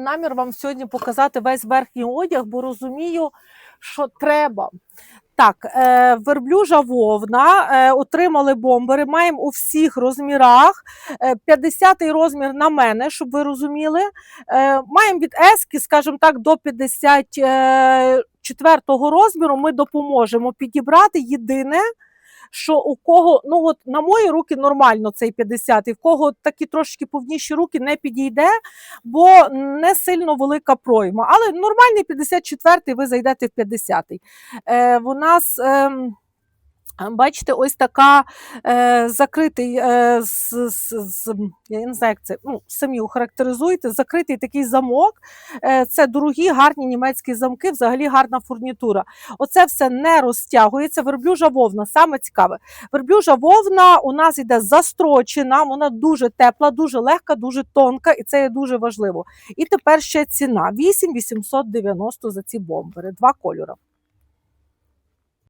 Намір вам сьогодні показати весь верхній одяг, бо розумію, що треба. Так, е, верблюжа вовна, е, отримали бомбери, маємо у всіх розмірах. Е, 50-й розмір на мене, щоб ви розуміли. Е, маємо від ески, скажімо так, до 54-го розміру ми допоможемо підібрати. Єдине, що у кого, ну от на мої руки нормально цей 50, і в кого такі трошки повніші руки не підійде, бо не сильно велика пройма. Але нормальний 54-й ви зайдете в 50-й. Е, у нас. ем, Бачите, ось така е, закритий, е, з, з, з, я не знаю, як це ну, самі охарактеризуйте, закритий такий замок. Е, це дорогі, гарні німецькі замки, взагалі гарна фурнітура. Оце все не розтягується. Верблюжа вовна, саме цікаве. Верблюжа вовна у нас іде застрочена, вона дуже тепла, дуже легка, дуже тонка, і це є дуже важливо. І тепер ще ціна: 8 890 за ці бомбери, два кольори.